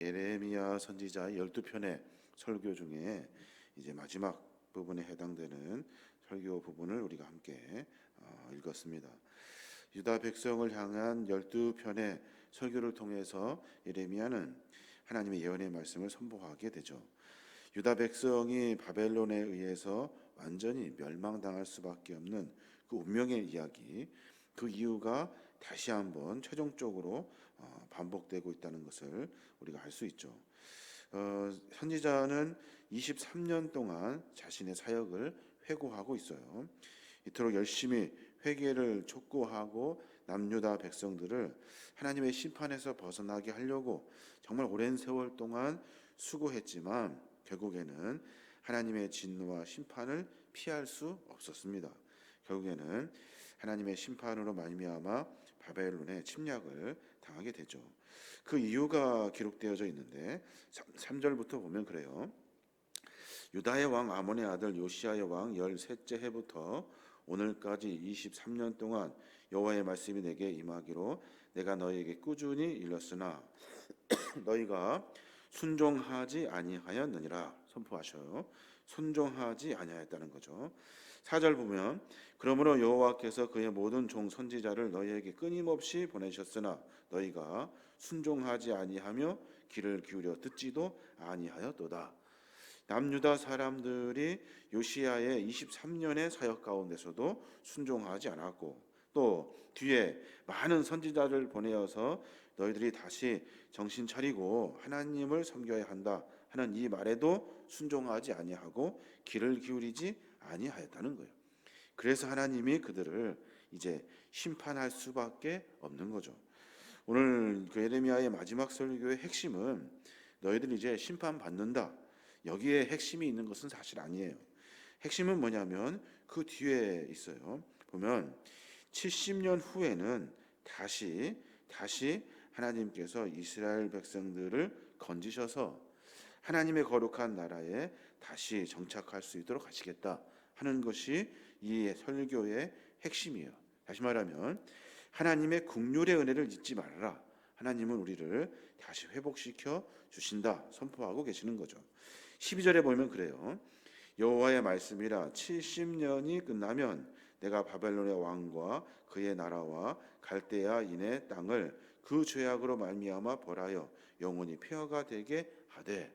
예레미야 선지자 12편의 설교 중에 이제 마지막 부분에 해당되는 설교 부분을 우리가 함께 어, 읽었습니다. 유다 백성을 향한 12편의 설교를 통해서 예레미야는 하나님의 예언의 말씀을 선포하게 되죠. 유다 백성이 바벨론에 의해서 완전히 멸망당할 수밖에 없는 그 운명의 이야기, 그 이유가 다시 한번 최종적으로 어, 반복되고 있다는 것을 우리가 알 수 있죠. 어, 선지자는 23년 동안 자신의 사역을 회고하고 있어요. 이토록 열심히 회개를 촉구하고 남유다 백성들을 하나님의 심판에서 벗어나게 하려고 정말 오랜 세월 동안 수고했지만 결국에는 하나님의 진노와 심판을 피할 수 없었습니다. 결국에는 하나님의 심판으로 말미암아 바벨론의 침략을 당하게 되죠. 그 이유가 기록되어져 있는데 3 절부터 보면 그래요. 유다의 왕 아몬의 아들 요시아의 왕 13째 해부터 오늘까지 23년 동안 여호와의 말씀이 내게 임하기로 내가 너희에게 꾸준히 일렀으나 너희가 순종하지 아니하였느니라 선포하셔요. 순종하지 아니하였다는 거죠. 4절 보면 그러므로 여호와께서 그의 모든 종 선지자를 너희에게 끊임없이 보내셨으나 너희가 순종하지 아니하며 귀를 기울여 듣지도 아니하였도다. 남유다 사람들이 요시야의 23년의 사역 가운데서도 순종하지 않았고 또 뒤에 많은 선지자를 보내어서 너희들이 다시 정신 차리고 하나님을 섬겨야 한다 하는 이 말에도 순종하지 아니하고 귀를 기울이지 아니하였다는 거예요. 그래서 하나님이 그들을 이제 심판할 수밖에 없는 거죠. 오늘 그 예레미야의 마지막 설교의 핵심은 너희들 이제 심판 받는다. 여기에 핵심이 있는 것은 사실 아니에요. 핵심은 뭐냐면 그 뒤에 있어요. 보면 70년 후에는 다시 다시 하나님께서 이스라엘 백성들을 건지셔서 하나님의 거룩한 나라에 다시 정착할 수 있도록 하시겠다 하는 것이 이 설교의 핵심이에요. 다시 말하면 하나님의 국률의 은혜를 잊지 말아라. 하나님은 우리를 다시 회복시켜 주신다 선포하고 계시는 거죠. 12절에 보면 그래요. 여호와의 말씀이라 70년이 끝나면 내가 바벨론의 왕과 그의 나라와 갈대아인의 땅을 그 죄악으로 말미암아 벌하여 영원히 폐허가 되게 하되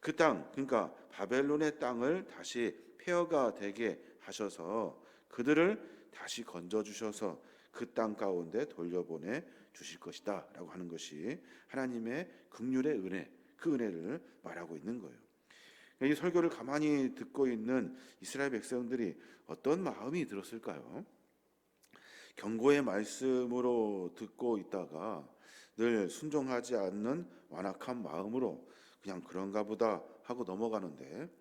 그 땅 그러니까 바벨론의 땅을 다시 폐허가 되게 하셔서 그들을 다시 건져 주셔서 그 땅 가운데 돌려보내 주실 것이다라고 하는 것이 하나님의 극률의 은혜 그 은혜를 말하고 있는 거예요. 이 설교를 가만히 듣고 있는 이스라엘 백성들이 어떤 마음이 들었을까요? 경고의 말씀으로 듣고 있다가 늘 순종하지 않는 완악한 마음으로 그냥 그런가 보다 하고 넘어가는데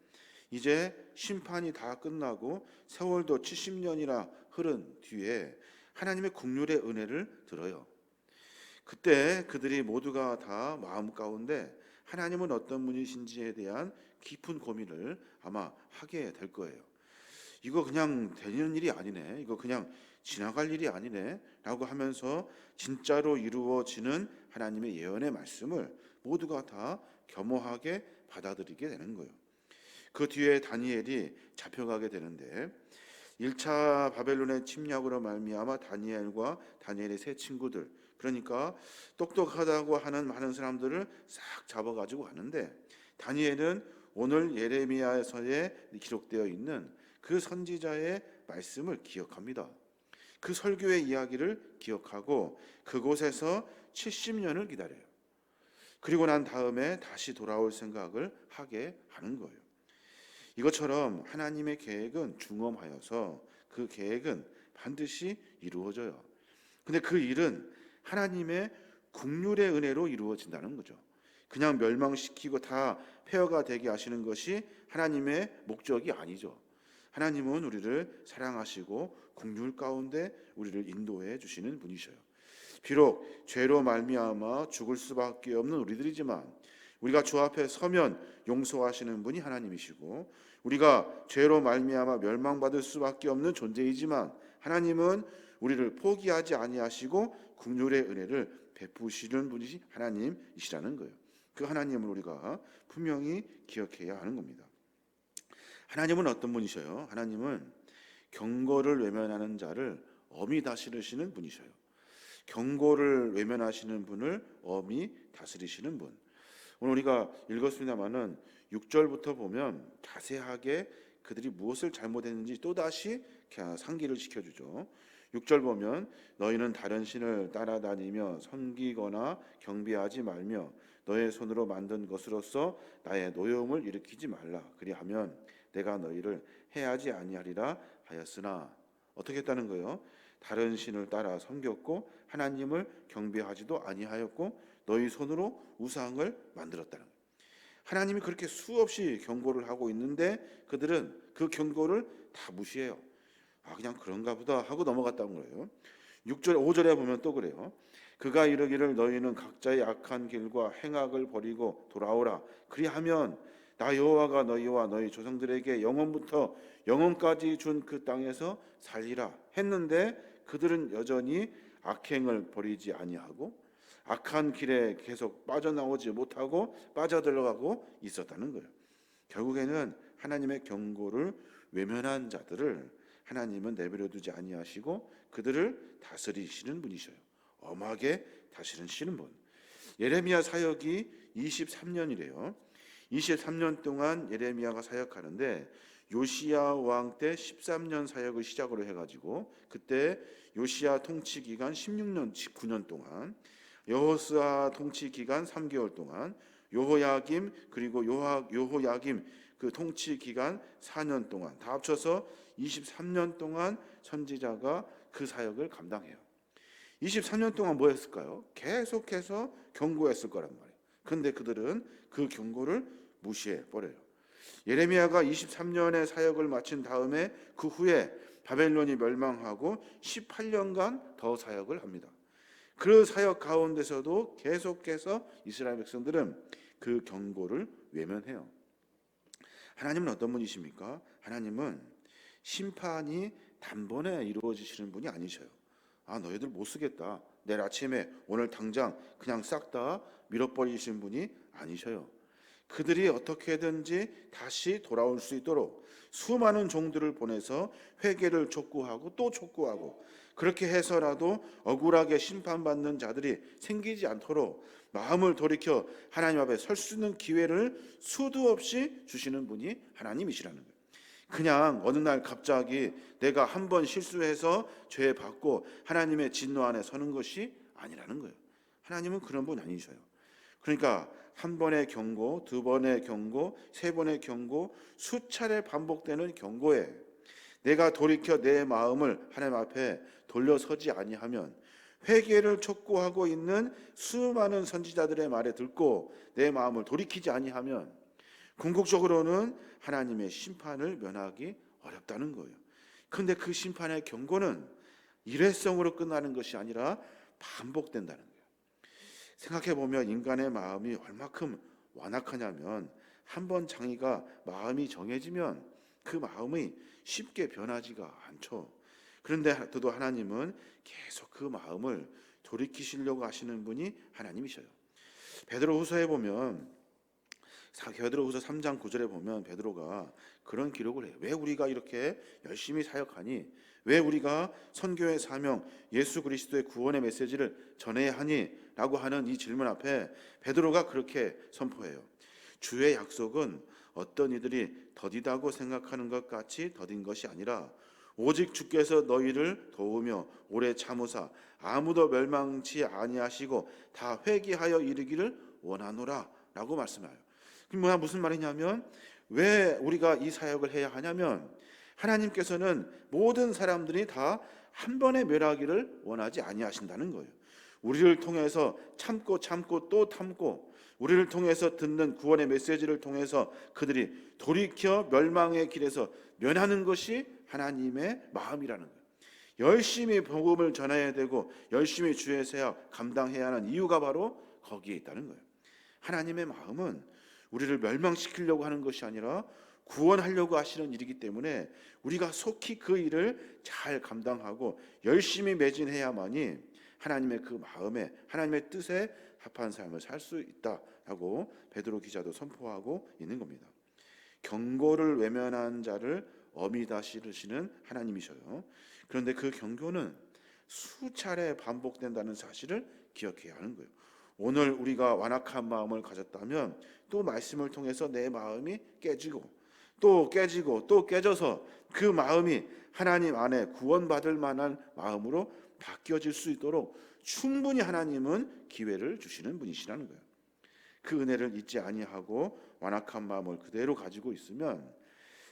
이제 심판이 다 끝나고 세월도 70년이나 흐른 뒤에 하나님의 국률의 은혜를 들어요. 그때 그들이 모두가 다 마음 가운데 하나님은 어떤 분이신지에 대한 깊은 고민을 아마 하게 될 거예요. 이거 그냥 되는 일이 아니네. 이거 그냥 지나갈 일이 아니네. 라고 하면서 진짜로 이루어지는 하나님의 예언의 말씀을 모두가 다 겸허하게 받아들이게 되는 거예요. 그 뒤에 다니엘이 잡혀가게 되는데 1차 바벨론의 침략으로 말미암아 다니엘과 다니엘의 세 친구들 그러니까 똑똑하다고 하는 많은 사람들을 싹 잡아가지고 가는데 다니엘은 오늘 예레미야서에 기록되어 있는 그 선지자의 말씀을 기억합니다. 그 설교의 이야기를 기억하고 그곳에서 70년을 기다려요. 그리고 난 다음에 다시 돌아올 생각을 하게 하는 거예요. 이것처럼 하나님의 계획은 중엄하여서 그 계획은 반드시 이루어져요. 근데 그 일은 하나님의 국률의 은혜로 이루어진다는 거죠. 그냥 멸망시키고 다 폐허가 되게 하시는 것이 하나님의 목적이 아니죠. 하나님은 우리를 사랑하시고 국률 가운데 우리를 인도해 주시는 분이셔요. 비록 죄로 말미암아 죽을 수밖에 없는 우리들이지만 우리가 주 앞에 서면 용서하시는 분이 하나님이시고 우리가 죄로 말미암아 멸망받을 수밖에 없는 존재이지만 하나님은 우리를 포기하지 아니하시고 국률의 은혜를 베푸시는 분이 하나님이시라는 거예요. 그 하나님을 우리가 분명히 기억해야 하는 겁니다. 하나님은 어떤 분이셔요? 하나님은 경고를 외면하는 자를 엄히 다스리시는 분이셔요. 경고를 외면하시는 분을 엄히 다스리시는 분. 오늘 우리가 읽었습니다마는 6절부터 보면 자세하게 그들이 무엇을 잘못했는지 또다시 상기를 시켜주죠. 6절 보면 너희는 다른 신을 따라다니며 섬기거나 경배하지 말며 너의 손으로 만든 것으로서 나의 노여움을 일으키지 말라. 그리하면 내가 너희를 해하지 아니하리라 하였으나 어떻게 했다는 거예요? 다른 신을 따라 섬겼고 하나님을 경배하지도 아니하였고 너희 손으로 우상을 만들었다는 거예요. 하나님이 그렇게 수없이 경고를 하고 있는데 그들은 그 경고를 다 무시해요. 아 그냥 그런가 보다 하고 넘어갔다는 거예요. 6절 5절에 보면 또 그래요. 그가 이르기를 너희는 각자의 악한 길과 행악을 버리고 돌아오라. 그리하면 나 여호와가 너희와 너희 조상들에게 영원부터 영원까지 준 그 땅에서 살리라 했는데 그들은 여전히 악행을 버리지 아니하고 악한 길에 계속 빠져나오지 못하고 빠져들어가고 있었다는 거예요. 결국에는 하나님의 경고를 외면한 자들을 하나님은 내버려 두지 아니하시고 그들을 다스리시는 분이셔요. 엄하게 다스리시는 분. 예레미야 사역이 23년이래요. 23년 동안 예레미야가 사역하는데 요시야 왕 때 13년 사역을 시작으로 해가지고 그때 요시야 통치 기간 16년 19년 동안 여호스아 통치 기간 3개월 동안 요호야김 그리고 요하, 요호야김 그 통치 기간 4년 동안 다 합쳐서 23년 동안 선지자가 그 사역을 감당해요. 23년 동안 뭐 했을까요? 계속해서 경고했을 거란 말이에요. 근데 그들은 그 경고를 무시해 버려요. 예레미야가 23년의 사역을 마친 다음에 그 후에 바벨론이 멸망하고 18년간 더 사역을 합니다. 그 사역 가운데서도 계속해서 이스라엘 백성들은 그 경고를 외면해요. 하나님은 어떤 분이십니까? 하나님은 심판이 단번에 이루어지시는 분이 아니셔요. 아, 너희들 못 쓰겠다. 내일 아침에 오늘 당장 그냥 싹 다 밀어버리시는 분이 아니셔요. 그들이 어떻게든지 다시 돌아올 수 있도록 수많은 종들을 보내서 회개를 촉구하고 또 촉구하고 그렇게 해서라도 억울하게 심판받는 자들이 생기지 않도록 마음을 돌이켜 하나님 앞에 설 수 있는 기회를 수도 없이 주시는 분이 하나님이시라는 거예요. 그냥 어느 날 갑자기 내가 한 번 실수해서 죄 받고 하나님의 진노 안에 서는 것이 아니라는 거예요. 하나님은 그런 분 아니셔요. 그러니까 한 번의 경고, 두 번의 경고, 세 번의 경고, 수차례 반복되는 경고에 내가 돌이켜 내 마음을 하나님 앞에 돌려서지 아니하면 회개를 촉구하고 있는 수많은 선지자들의 말에 듣고 내 마음을 돌이키지 아니하면 궁극적으로는 하나님의 심판을 면하기 어렵다는 거예요. 그런데 그 심판의 경고는 일회성으로 끝나는 것이 아니라 반복된다는 거예요. 생각해 보면 인간의 마음이 얼마큼 완악하냐면 한 번 장애가 마음이 정해지면 그 마음이 쉽게 변하지가 않죠. 그런데 또 하나님은 계속 그 마음을 돌이키시려고 하시는 분이 하나님이셔요. 베드로후서에 보면 베드로후서 3장 9절에 보면 베드로가 그런 기록을 해요. 왜 우리가 이렇게 열심히 사역하니? 왜 우리가 선교의 사명, 예수 그리스도의 구원의 메시지를 전해야 하니? 라고 하는 이 질문 앞에 베드로가 그렇게 선포해요. 주의 약속은 어떤 이들이 더디다고 생각하는 것 같이 더딘 것이 아니라 오직 주께서 너희를 도우며 오래 참으사 아무도 멸망치 아니하시고 다 회개하여 이르기를 원하노라라고 말씀해요. 그 뭐야 무슨 말이냐면 왜 우리가 이 사역을 해야 하냐면 하나님께서는 모든 사람들이 다 한 번에 멸하기를 원하지 아니하신다는 거예요. 우리를 통해서 참고 참고 또 참고 우리를 통해서 듣는 구원의 메시지를 통해서 그들이 돌이켜 멸망의 길에서 면하는 것이 하나님의 마음이라는 거예요. 열심히 복음을 전해야 되고 열심히 주의 사역 감당해야 하는 이유가 바로 거기에 있다는 거예요. 하나님의 마음은 우리를 멸망시키려고 하는 것이 아니라 구원하려고 하시는 일이기 때문에 우리가 속히 그 일을 잘 감당하고 열심히 매진해야만이 하나님의 그 마음에 하나님의 뜻에 합한 삶을 살 수 있다라고 베드로 기자도 선포하고 있는 겁니다. 경고를 외면한 자를 어미다 실으시는 하나님이셔요. 그런데 그 경고는 수차례 반복된다는 사실을 기억해야 하는 거예요. 오늘 우리가 완악한 마음을 가졌다면 또 말씀을 통해서 내 마음이 깨지고 또 깨지고 또 깨져서 그 마음이 하나님 안에 구원받을 만한 마음으로 바뀌어질 수 있도록 충분히 하나님은 기회를 주시는 분이시라는 거예요. 그 은혜를 잊지 아니하고 완악한 마음을 그대로 가지고 있으면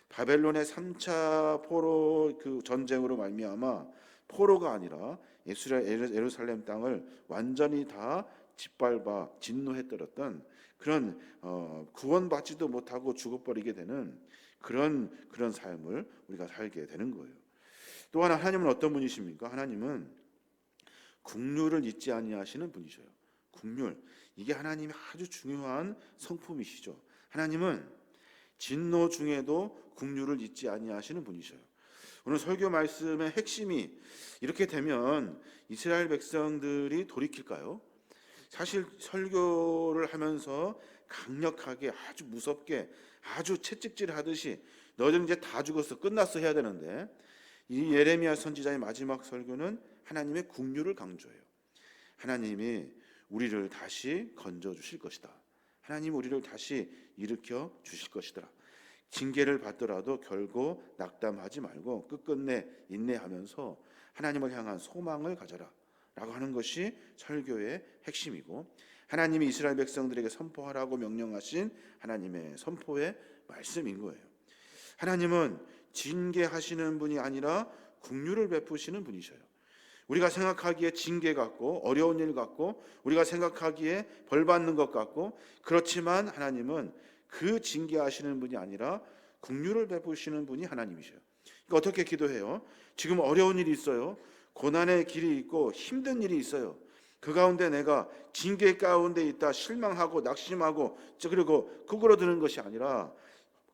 바벨론의 3차 포로 그 전쟁으로 말미암아 포로가 아니라 예루살렘 땅을 완전히 다 짓밟아 진노해 떨었던 그런 어, 구원받지도 못하고 죽어버리게 되는 그런 그런 삶을 우리가 살게 되는 거예요. 또 하나 하나님은 어떤 분이십니까? 하나님은 국률을 잊지 아니하시는 분이셔요. 국률 이게 하나님의 아주 중요한 성품이시죠. 하나님은 진노 중에도 국률을 잊지 아니하시는 분이셔요. 오늘 설교 말씀의 핵심이 이렇게 되면 이스라엘 백성들이 돌이킬까요? 사실 설교를 하면서 강력하게 아주 무섭게 아주 채찍질 하듯이 너희들 이제 다 죽었어 끝났어 해야 되는데 이 예레미야 선지자의 마지막 설교는 하나님의 국률을 강조해요. 하나님이 우리를 다시 건져 주실 것이다. 하나님 우리를 다시 일으켜 주실 것이더라. 징계를 받더라도 결코 낙담하지 말고 끝끝내 인내하면서 하나님을 향한 소망을 가져라. 라고 하는 것이 설교의 핵심이고 하나님이 이스라엘 백성들에게 선포하라고 명령하신 하나님의 선포의 말씀인 거예요. 하나님은 징계하시는 분이 아니라 국류를 베푸시는 분이셔요. 우리가 생각하기에 징계 같고 어려운 일 같고 우리가 생각하기에 벌 받는 것 같고 그렇지만 하나님은 그 징계하시는 분이 아니라 국류를 베푸시는 분이 하나님이셔요. 그러니까 어떻게 기도해요? 지금 어려운 일이 있어요. 고난의 길이 있고 힘든 일이 있어요. 그 가운데 내가 징계 가운데 있다 실망하고 낙심하고 그리고 구부러드는 것이 아니라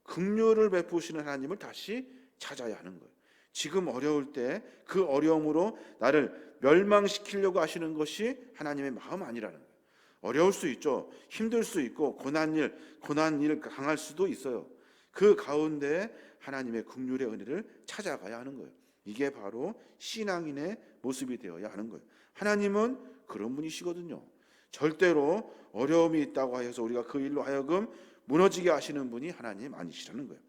긍휼을 베푸시는 하나님을 다시 찾아야 하는 거예요. 지금 어려울 때 그 어려움으로 나를 멸망시키려고 하시는 것이 하나님의 마음 아니라는 거예요. 어려울 수 있죠. 힘들 수 있고 고난 일 고난 일 강할 수도 있어요. 그 가운데 하나님의 긍휼의 은혜를 찾아가야 하는 거예요. 이게 바로 신앙인의 모습이 되어야 하는 거예요. 하나님은 그런 분이시거든요. 절대로 어려움이 있다고 하여서 우리가 그 일로 하여금 무너지게 하시는 분이 하나님 아니시라는 거예요.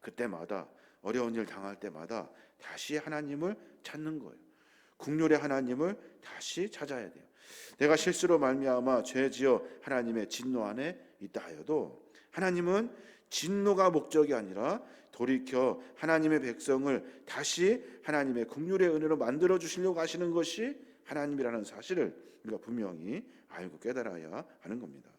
그때마다 어려운 일 당할 때마다 다시 하나님을 찾는 거예요. 국률의 하나님을 다시 찾아야 돼요. 내가 실수로 말미암아 죄지어 하나님의 진노 안에 있다 하여도 하나님은 진노가 목적이 아니라 돌이켜 하나님의 백성을 다시 하나님의 국률의 은혜로 만들어 주시려고 하시는 것이 하나님이라는 사실을 우리가 분명히 알고 깨달아야 하는 겁니다.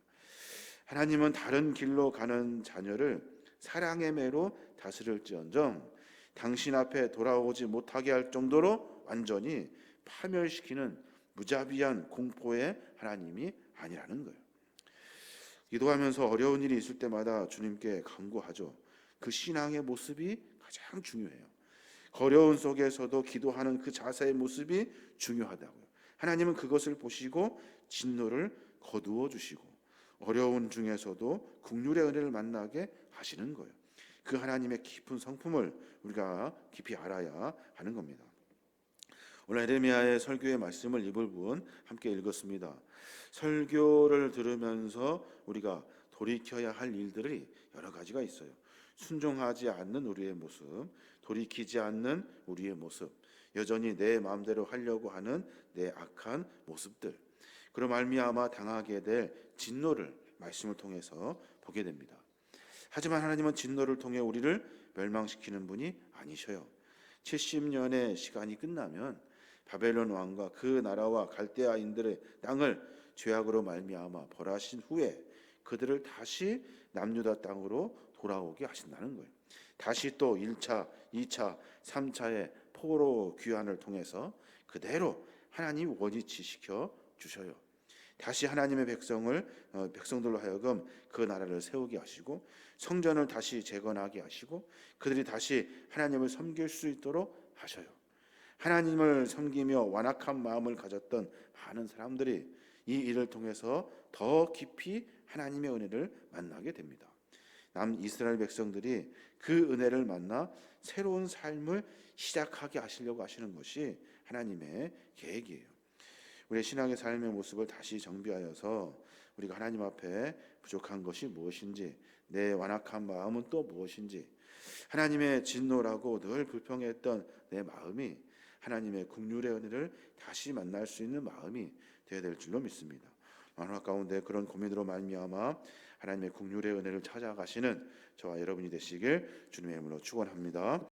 하나님은 다른 길로 가는 자녀를 사랑의 매로 다스릴지언정 당신 앞에 돌아오지 못하게 할 정도로 완전히 파멸시키는 무자비한 공포의 하나님이 아니라는 거예요. 기도하면서 어려운 일이 있을 때마다 주님께 간구하죠. 그 신앙의 모습이 가장 중요해요. 어려운 속에서도 기도하는 그 자세의 모습이 중요하다고요. 하나님은 그것을 보시고 진노를 거두어 주시고 어려운 중에서도 국률의 은혜를 만나게 하시는 거예요. 그 하나님의 깊은 성품을 우리가 깊이 알아야 하는 겁니다. 오늘 에레미야의 설교의 말씀을 이 부분 함께 읽었습니다. 설교를 들으면서 우리가 돌이켜야 할 일들이 여러 가지가 있어요. 순종하지 않는 우리의 모습, 돌이키지 않는 우리의 모습, 여전히 내 마음대로 하려고 하는 내 악한 모습들. 그로 말미암아 당하게 될 진노를 말씀을 통해서 보게 됩니다. 하지만 하나님은 진노를 통해 우리를 멸망시키는 분이 아니셔요. 70년의 시간이 끝나면 바벨론 왕과 그 나라와 갈대아인들의 땅을 죄악으로 말미암아 벌하신 후에 그들을 다시 남유다 땅으로 돌아오게 하신다는 거예요. 다시 또 1차, 2차, 3차의 포로 귀환을 통해서 그대로 하나님 원위치 시켜 주셔요. 다시 하나님의 백성을 어, 백성들로 하여금 그 나라를 세우게 하시고 성전을 다시 재건하게 하시고 그들이 다시 하나님을 섬길 수 있도록 하셔요. 하나님을 섬기며 완악한 마음을 가졌던 많은 사람들이 이 일을 통해서 더 깊이 하나님의 은혜를 만나게 됩니다. 남 이스라엘 백성들이 그 은혜를 만나 새로운 삶을 시작하게 하시려고 하시는 것이 하나님의 계획이에요. 우리의 신앙의 삶의 모습을 다시 정비하여서 우리가 하나님 앞에 부족한 것이 무엇인지 내 완악한 마음은 또 무엇인지 하나님의 진노라고 늘 불평했던 내 마음이 하나님의 국률의 은혜를 다시 만날 수 있는 마음이 되어야 될 줄로 믿습니다. 만화 가운데 그런 고민으로 말미암아 하나님의 국률의 은혜를 찾아가시는 저와 여러분이 되시길 주님의 이름으로 축원합니다.